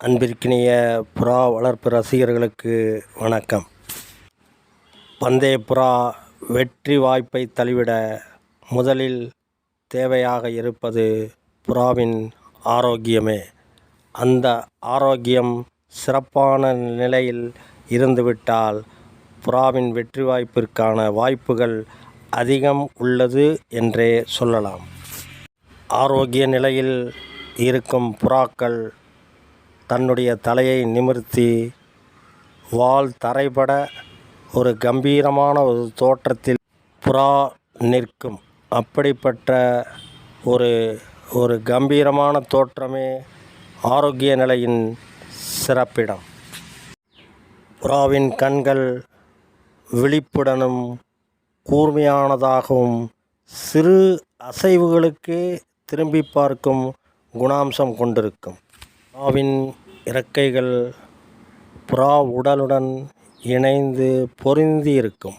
அன்பிற்கினிய புறா வளர்ப்பு ரசிகர்களுக்கு வணக்கம். பந்தய புறா வெற்றி வாய்ப்பை தழுவிட முதலில் தேவையாக இருப்பது புறாவின் ஆரோக்கியமே. அந்த ஆரோக்கியம் சிறப்பான நிலையில் இருந்துவிட்டால் புறாவின் வெற்றி வாய்ப்பிற்கான வாய்ப்புகள் அதிகம் உள்ளது என்றே சொல்லலாம். ஆரோக்கிய நிலையில் இருக்கும் புறாக்கள் தன்னுடைய தலையை நிமிர்த்தி வால் தரைபட ஒரு கம்பீரமான ஒரு தோற்றத்தில் புறா நிற்கும். அப்படிப்பட்ட ஒரு ஒரு கம்பீரமான தோற்றமே ஆரோக்கிய நிலையின் சிறப்பிடம். புறாவின் கண்கள் விழிப்புடனும் கூர்மையானதாகவும் சிறு அசைவுகளுக்கே திரும்பி பார்க்கும் குணாம்சம் கொண்டிருக்கும். புறாவின் இறக்கைகள் புறா உடலுடன் இணைந்து பொருந்தி இருக்கும்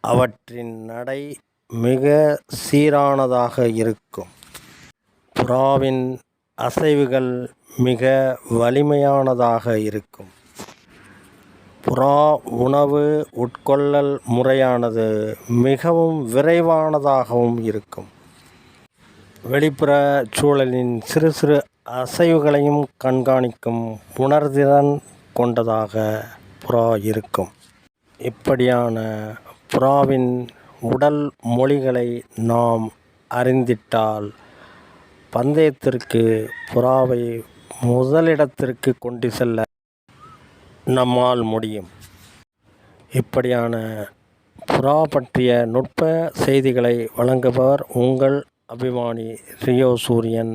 அவற்றின் நடை மிக சீரானதாக இருக்கும். புறாவின் அசைவுகள் மிக வலிமையானதாக இருக்கும். புறா உணவு உட்கொள்ளல் முறையானது மிகவும் விரைவானதாகவும் இருக்கும். வெளிப்புற சூழலின் சிறு சிறு அசைவுகளையும் கண்காணிக்கும் உணர்திறன் கொண்டதாக புறா இருக்கும். இப்படியான புறாவின் உடல் மொழிகளை நாம் அறிந்திட்டால் பந்தயத்திற்கு புறாவை முதலிடத்திற்கு கொண்டு செல்ல நம்மால் முடியும். இப்படியான புறா பற்றிய நுட்ப செய்திகளை வழங்குபவர் உங்கள் அபிமானி ரியோ சூரியன்.